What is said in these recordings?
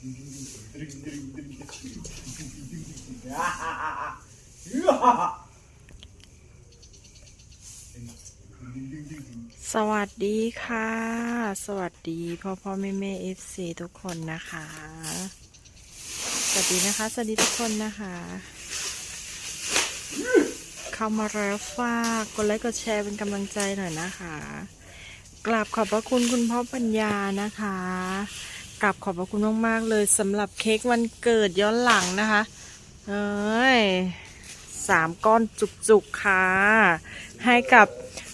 สวัสดีค่ะ สวัสดีพ่อพ่อแม่แม่เอฟซีทุกคนนะคะ สวัสดีนะคะ สวัสดีทุกคนนะคะ เข้ามาแล้วฝากกดไลค์กดแชร์เป็นกำลังใจหน่อยนะคะ กราบขอบพระคุณคุณพ่อปัญญานะคะ กราบขอบพระคุณมาก ๆ เลยสำหรับเค้กวันเกิดย้อนหลังนะคะ เอ้ยสามก้อนจุกๆค่ะ ให้กับ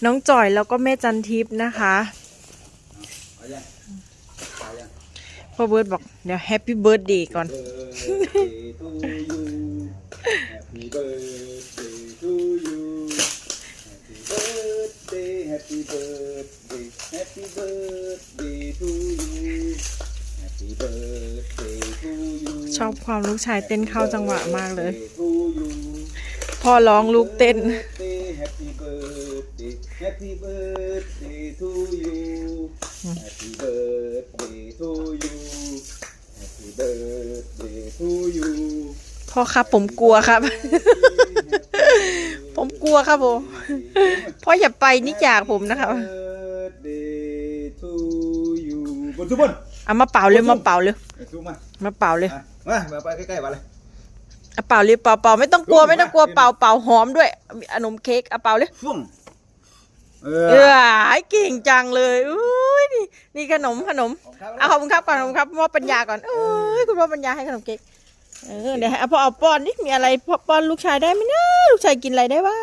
น้องจ่อยแล้วก็แม่จันทิพย์นะคะพ่อเบิร์ดบอก เดี๋ยวแฮปปี้เบิร์ดดย์ก่อน birthday to you. Happy birthday, happy birthday, happy birthday to you. ชอบความลูกชายเต้นเข้าจังหวะมากเลย Birthday to you. พ่อร้องลูกเต้น Birthday, happy birthday, happy birthday to you. Happy birthday to you. Happy birthday to you. พ่อครับผมกลัวครับ ผมกลัวครับผมพ่ออย่าไปนี่จากผมนะครับ birthday to you บนทุกบน เอามาเป่าเลยมาเป่าเลยทุกมามาเป่าเลยมามาไปใกล้ๆมาเลย เอาเป่าเลยเป่าเป่าไม่ต้องกลัวไม่ต้องกลัวเป่าเป่าหอมด้วยมีขนมเค้กเอาเป่าเลยช่วงเอเออเก่งจังเลยอุ้ยนี่นี่ขนมขนมเอาขอบคุณครับก่อนขอบคุณครับพ่อปัญญาก่อนเอ้ยคุณพ่อปัญญาให้ขนมเค้กเออเดี๋ยวให้เอาพ่อเอาป้อนนี่มีอะไรพ่อป้อนลูกชายได้ไหมนะลูกชายกินอะไรได้บ้า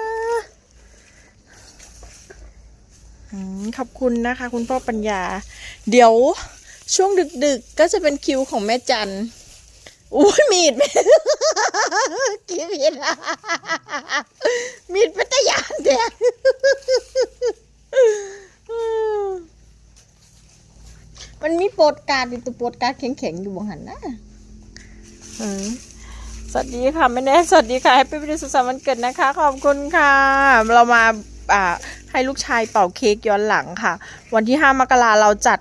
ขอบคุณนะคะ คุณพ่อปัญญา เดี๋ยว ช่วงดึกๆก็จะเป็นคิวของแม่จันอุ้ยมีดกินมีดมีดเป็นตยานเดียมันมีโปรดการ์ดอยู่ตัวโปรดการ์ดแข็งๆ อยู่บงหันนะสวัสดีค่ะแม่แน่สวัสดีค่ะแฮปปี้วันสุขสันต์วันเกิดนะคะ ขอบคุณค่ะ เรามาอ่าให้ลูกชายเป่าเค้กย้อนหลังค่ะ วันที่ 5 มกราเราจัด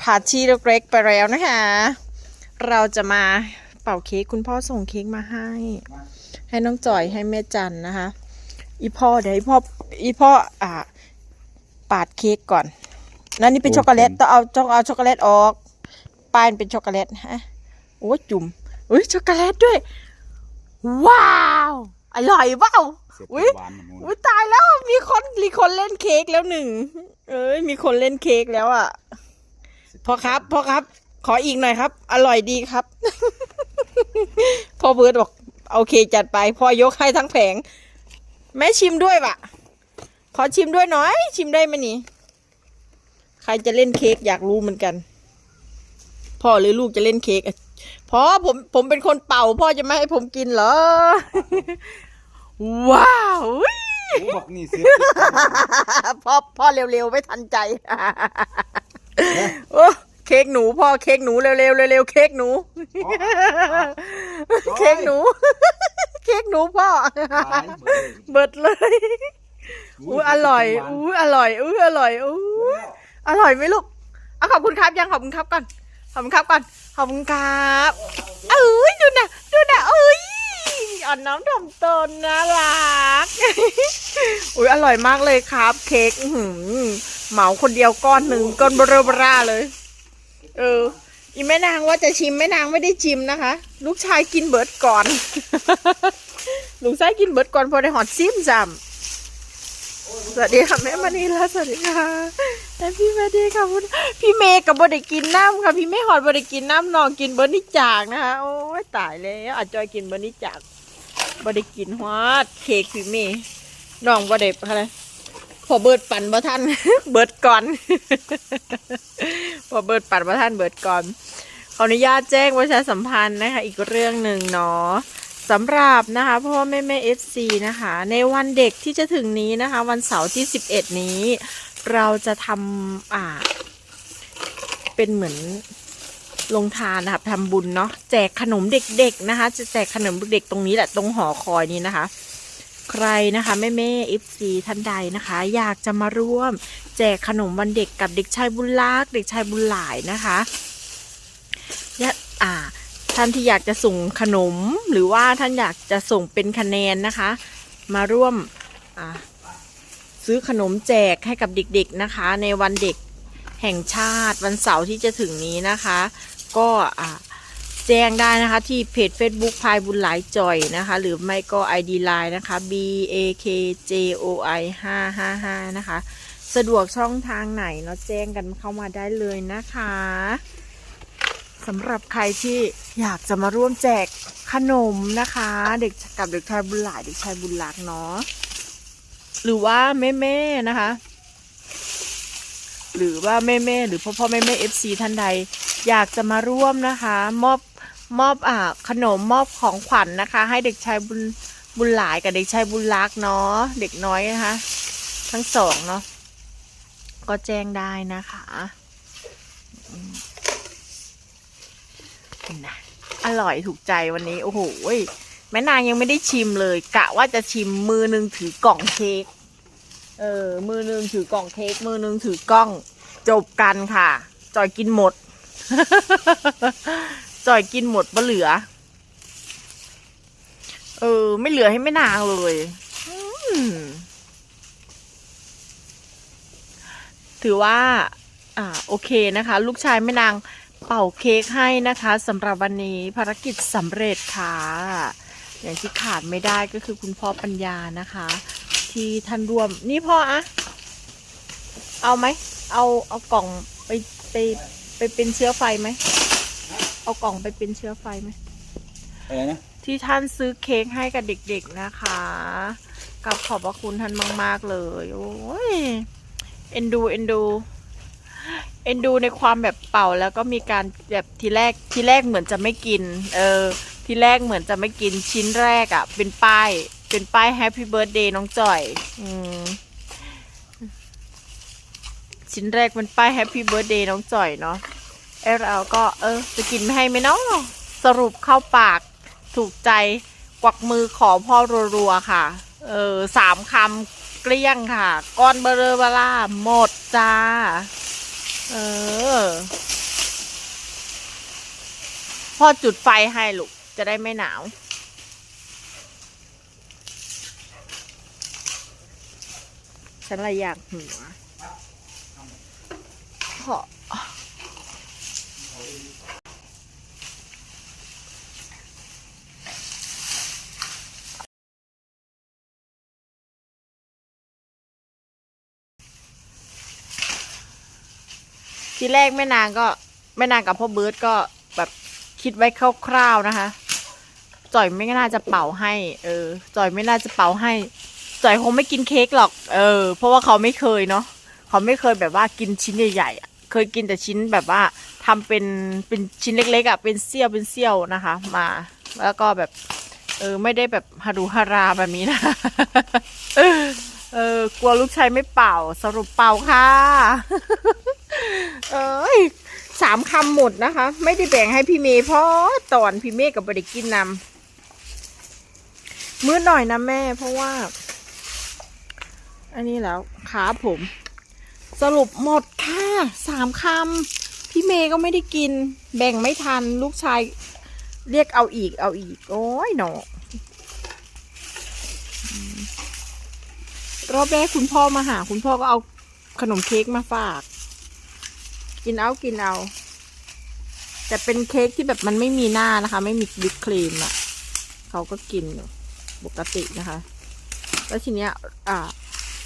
พาร์ตี้เล็กๆไปแล้วนะคะ เราจะมาเป่าเค้กคุณพ่อส่งเค้กมาให้ ให้น้องจอยให้แม่จันนะคะ อีพ่อเดี๋ยวอีพ่ออีพ่ออ่า ปาดเค้กก่อนแล้วนี่เป็นช็อกโกแลตต้องเอาต้องเอาช็อกโกแลตออกปลายมันเป็นช็อกโกแลตฮะโอ้ยจุ่มอุ้ยช็อกโกแลตด้วย ว้าวอร่อยเปล่าอุ้ยอุ้ยตายแล้วมีคนมีคนเล่นเค้กแล้วหนึ่ง เอ้ยมีคนเล่นเค้กแล้วอะ พ่อครับพ่อครับ ขออีกหน่อยครับ อร่อยดีครับ พ่อเบิร์ดบอกโอเคจัดไปพ่อยกให้ทั้งแผง แม่ชิมด้วยปะขอชิมด้วยหน่อย ชิมได้ไหมนี่ ใครจะเล่นเค้กอยากรู้เหมือนกัน พ่อหรือลูกจะเล่นเค้กอะพ่อผมผมเป็นคนเป่า พ่อจะไม่ให้ผมกินเหรอ ว้าวอุ๊ยบอกนี่สิพ่อพ่อเร็วๆ ไม่ทันใจ โอ้เค้กหนูพ่อเค้กหนูเร็วๆเร็วๆเค้กหนู เค้กหนู เค้กหนูพ่อ เบิดเลยอุ้ยอร่อยอุ้ยอร่อยอุ้ยอร่อยอุ้ยอร่อยไหมลูกเอาขอบคุณครับยังขอบคุณครับก่อนขอบคุณครับก่อนขอบคุณครับเอ้ยดูนะดูนะเอ้ย อ่อนน้อมถ่อมตนน่ารัก อุ้ยอร่อยมากเลยครับ เค้กหือเหมาคนเดียวก้อนหนึ่งก้อนเบอร์เบอร่าเลย เออ อีแม่นางว่าจะชิมแม่นางไม่ได้ชิมนะคะ ลูกชายกินเบิร์ดก่อน ลูกชายกินเบิร์ดก่อนพอได้หอดซิมจำสวัสดีค่ะแม่มณีละสวัสดีค่ะแฮปปี้เบอร์ดีค่ะคุณพี่เมย์กับบได้กินน้ำค่ะ พี่ไม่หอดบได้กินน้ำนองกินเบอร์นิจากนะคะ โอ้ยตายแล้วอาจอยกินเบอร์นิจาก บได้กินฮอดเค้กพี่เมย์น้องบได้อะไรพอเบิดปั่นบ่ท่านเบิดก่อนพอเบิดปั่นบ่ท่านเบิดก่อนขออนุญาตแจ้งประชาสัมพันธ์นะคะ อีกเรื่องหนึ่งเนาะสำหรับนะคะพ่อแม่แม่เอฟซีนะคะ ในวันเด็กที่จะถึงนี้นะคะ วันเสาร์ที่ 11 นี้ เราจะทำอ่าเป็นเหมือน ลงทานนะครับทำบุญเนาะแจกขนมเด็กๆนะคะ จะแจกขนมเด็กๆตรงนี้แหละตรงหอคอยนี้นะคะ ใครนะคะแม่แม่เอฟซีท่านใดนะคะ อยากจะมาร่วม แจกขนมวันเด็กกับเด็กชายบุญลักษ์เด็กชายบุญหลายนะคะยะอ่าท่านที่อยากจะส่งขนมหรือว่าท่านอยากจะส่งเป็นคะแนนนะคะ มาร่วมซื้อขนมแจกให้กับเด็กๆนะคะ ในวันเด็กแห่งชาติวันเสาร์ที่จะถึงนี้นะคะ ก็แจ้งได้นะคะที่เพจ Facebook พายบุญหลายจอยนะคะ หรือไม่ก็ ID Line นะคะ B A K J O I 555นะคะ สะดวกช่องทางไหนเนาะแจ้งกันเข้ามาได้เลยนะคะสำหรับใครที่อยากจะมาร่วมแจกขนมนะคะ เด็กกับเด็กชายบุญหลายเด็กชายบุญหลักเนาะหรือว่าแม่แม่ๆนะคะ หรือว่าแม่แม่ๆหรือพ่อพ่อแม่แม่เอฟซีท่านใด อยากจะมาร่วมนะคะ มอบมอบอ่าขนมมอบของขวัญนะคะ ให้เด็กชายบุญบุญหลายกับเด็กชายบุญรักเนาะเด็กน้อยนะคะ ทั้งสองเนาะก็แจ้งได้นะคะอืมนะอร่อยถูกใจวันนี้ โอ้โหแม่นางยังไม่ได้ชิมเลย กะว่าจะชิมมือหนึงถือกล่องเค้กเออมือหนึงถือกล่องเค้กมือหนึงถือกล้อง จบกันค่ะ จอยกินหมด จ่อยกินหมดบ่เหลือ เออ ไม่เหลือให้แม่นางเลยถือว่า อ่า โอเคนะคะ ลูกชายแม่นางเป่าเค้กให้นะคะสำหรับวันนี้ภารกิจสำเร็จค่ะ อย่างที่ขาดไม่ได้ก็คือคุณพ่อปัญญานะคะ ที่ท่านรวมนี่พ่ออะเอาไหม เอาเอากล่องไปไป ไปเป็นเชื้อไฟไหม เอากล่องไปเป็นเชื้อไฟไหม อะไรนะ ที่ท่านซื้อเค้กให้กับเด็กๆนะคะ กับขอบพระคุณท่านมาก ๆ เลย โอ้ย เอ็นดูเอ็นดูเอ็นดูในความแบบเป่าแล้วก็มีการแบบทีแรกทีแรกเหมือนจะไม่กิน เออ ทีแรกเหมือนจะไม่กินชิ้นแรกอะ่ะ เป็นป้าย เป็นป้ายแฮปปี้เบิร์ดเดย์น้องจ่อย อืม ชิ้นแรกเป็นป้ายแฮปปี้เบิร์ดเดย์น้องจ่อยเนาะไอเราก็เออจะกินไม่ให้ไหมเนาะสรุปเข้าปากถูกใจกวักมือขอพ่อรัวๆค่ะ เออสามคำเกลี้ยงค่ะ ก้อนเบลอเบล่าหมดจ้า เออ พ่อจุดไฟให้ลูก จะได้ไม่หนาวฉันอะไรอยากหัว ขอทีแรกแม่นางก็แม่นางกับพ่อเบิร์ตก็แบบคิดไว้คร่าวๆนะคะ จ่อยไม่น่าจะเป่าให้ เออ จ่อยไม่น่าจะเป่าให้ จ่อยคงไม่กินเค้กหรอก เออ เพราะว่าเขาไม่เคยเนาะเขาไม่เคยแบบว่ากินชิ้นใหญ่ๆอะ เคยกินแต่ชิ้นแบบว่าทำเป็นเป็นชิ้นเล็กๆอะเป็นเสี้ยวเป็นเสี้ยวนะคะ มา แล้วก็แบบ เออไม่ได้แบบฮารุฮาราแบบนี้นะเออกลัวลูกชายไม่เป่า สรุปเป่าค่ะ เอ้ยสามคำหมดนะคะ ไม่ได้แบ่งให้พี่เมย์เพราะตอนพี่เมย์กับบริกินนำมืดหน่อยนะแม่เพราะว่า อันนี้แล้วขาผม สรุปหมดค่ะสามคำพี่เมย์ก็ไม่ได้กิน แบ่งไม่ทันลูกชาย เรียกเอาอีกเอาอีก โอ้ยหนอรอบแรกคุณพ่อมาหา คุณพ่อก็เอาขนมเค้กมาฝาก กินเอากินเอา แต่เป็นเค้กที่แบบมันไม่มีหน้านะคะ ไม่มีวิปครีมอะ เขาก็กินปกตินะคะ แล้วทีเนี้ย อ่า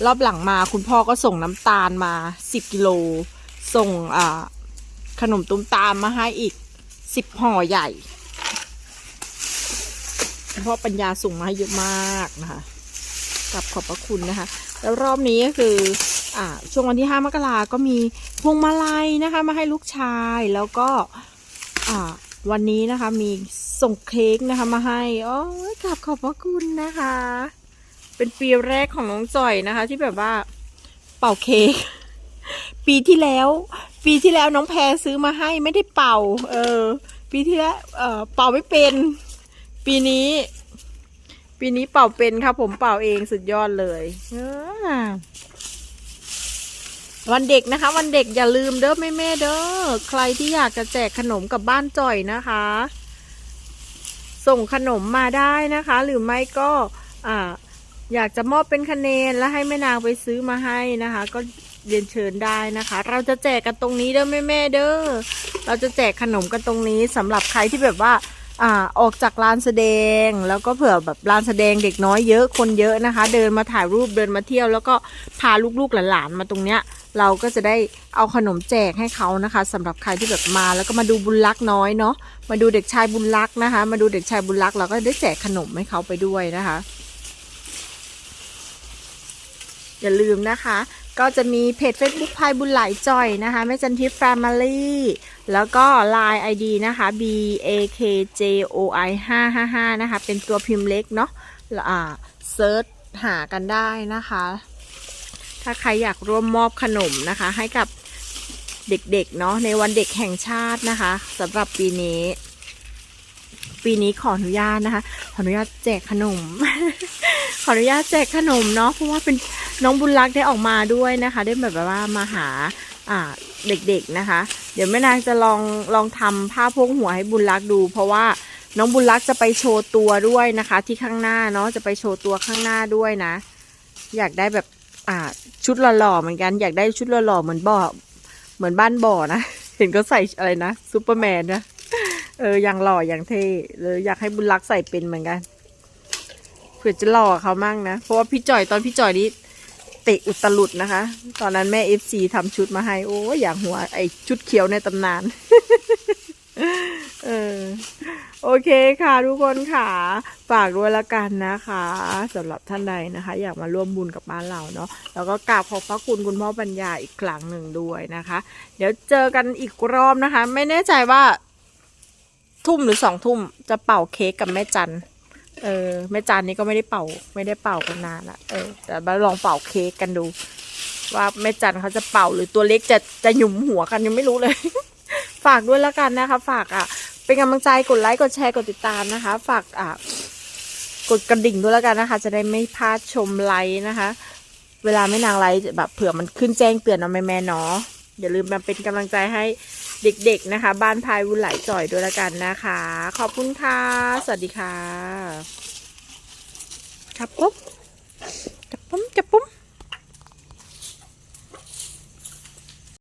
รอบหลังมาคุณพ่อก็ส่งน้ำตาลมาสิบกิโล ส่งอ่าขนมตุ้มตามมาให้อีกสิบห่อใหญ่คุณพ่อปัญญาส่งมาให้เยอะมากนะคะกลับขอบพระคุณนะคะ แล้วรอบนี้ก็คืออ่าช่วงวันที่ห้ามกราก็มีพวงมาลัยนะคะ มาให้ลูกชายแล้วก็อ่าวันนี้นะคะมีส่งเค้กนะคะมาให้ โอ้ยกลับขอบพระคุณนะคะ เป็นปีแรกของน้องจ่อยนะคะ ที่แบบว่าเป่าเค้กปีที่แล้ว ปีที่แล้วน้องแพรซื้อมาให้ไม่ได้เป่า เออ ปีที่แล้วเออเป่าไม่เป็น ปีนี้ ปีนี้เป่าเป็นครับผมเป่าเองสุดยอดเลยอ่าวันเด็กนะคะ วันเด็กอย่าลืมเด้อแม่แม่ๆเด้อใครที่อยากจะแจกขนมกับบ้านจ่อยนะคะ ส่งขนมมาได้นะคะ หรือไม่ก็ อ่า อยากจะมอบเป็นคะแนนแล้วให้แม่นางไปซื้อมาให้นะคะ ก็เรียนเชิญได้นะคะ เราจะแจกกันตรงนี้เด้อแม่แม่ๆเด้อเราจะแจกขนมกันตรงนี้สำหรับใครที่แบบว่าอ่าออกจากลานแสดง แล้วก็เผื่อแบบลานแสดงเด็กน้อยเยอะคนเยอะนะคะ เดินมาถ่ายรูปเดินมาเที่ยว แล้วก็พาลูกๆหลานๆมาตรงเนี้ย เราก็จะได้เอาขนมแจกให้เขานะคะสำหรับใครที่แบบมาแล้วก็มาดูบุญรักน้อยเนาะมาดูเด็กชายบุญรักนะคะ มาดูเด็กชายบุญรักเราก็ได้แจกขนมให้เขาไปด้วยนะคะ อย่าลืมนะคะ ก็จะมีเพจ Facebook พายบุญหลายจอยนะคะแม่จันทิพย์แฟมิลี่แล้วก็ Line ID นะคะ B A K J O I 555นะคะ เป็นตัวพิมพ์เล็กเนาะอ่าเซิร์ชหากันได้นะคะ ถ้าใครอยากร่วมมอบขนมนะคะ ให้กับเด็กๆเนาะในวันเด็กแห่งชาตินะคะสำหรับปีนี้ ปีนี้ขออนุญาตนะคะ ขออนุญาตแจกขนม ขออนุญาตแจกขนมเนาะเพราะว่าเป็น น้องบุญรักได้ออกมาด้วยนะคะ ได้แบบว่ามาหาเด็กๆนะคะ เดี๋ยวแม่นางจะลองลองทำผ้าโพกหัวให้บุญรักดู เพราะว่าน้องบุญรักจะไปโชว์ตัวด้วยนะคะ ที่ข้างหน้าเนาะจะไปโชว์ตัวข้างหน้าด้วยนะ อยากได้แบบอ่าชุดหล่อๆเหมือนกัน อยากได้ชุดหล่อๆเหมือนบ่อเหมือนบ้านบ่อนะ เห็นก็ใส่อะไรนะซูเปอร์แมนนะเอออย่างหล่ออย่างเท่เลยอยากให้บุญรักใส่เป็นเหมือนกันเผื่อจะหล่อเขามั่งนะเพราะว่าพี่จ่อยตอนพี่จ่อยนี้ ตะอุตลุดนะคะ ตอนนั้นแม่เอฟซีทำชุดมาให้โอ้ยอย่างหัวไอชุดเขียวในตำนาน เออโอเคค่ะทุกคนค่ะ ฝากด้วยละกันนะคะสำหรับท่านใดนะคะ อยากมาร่วมบุญกับบ้านเราเนาะแล้วก็กราบขอบพระคุณคุณพ่อปัญญาอีกครั้งหนึ่งด้วยนะคะ เดี๋ยวเจอกันอีกรอบนะคะ ไม่แน่ใจว่า ทุ่มหรือสองทุ่มจะเป่าเค้กกับแม่จัน เออแม่จันนี่ก็ไม่ได้เป่า ไม่ได้เป่ากันนานละเออแต่มาลองเป่าเค้กกันดู ว่าแม่จันเขาจะเป่าหรือตัวเล็กจะจะหยุมหัวกันยังไม่รู้เลย ฝากด้วยละกันนะคะ ฝากอะ เป็นกำลังใจกดไลค์กดแชร์กดติดตามนะคะ ฝากอะกดกระดิ่งด้วยแล้วกันนะคะ จะได้ไม่พลาดชมไลค์นะคะ เวลาไม่นางไลค์แบบเผื่อมันขึ้นแจ้งเตือนเอาแม่แม่ๆเนาะอย่าลืมมาเป็นกำลังใจให้ เด็กๆนะคะ บ้านพายวุ้นไหลจ่อยด้วยละกันนะคะ ขอบคุณค่ะ สวัสดีค่ะ จับปุ๊บ จับปุ๊บจับปุ๊บ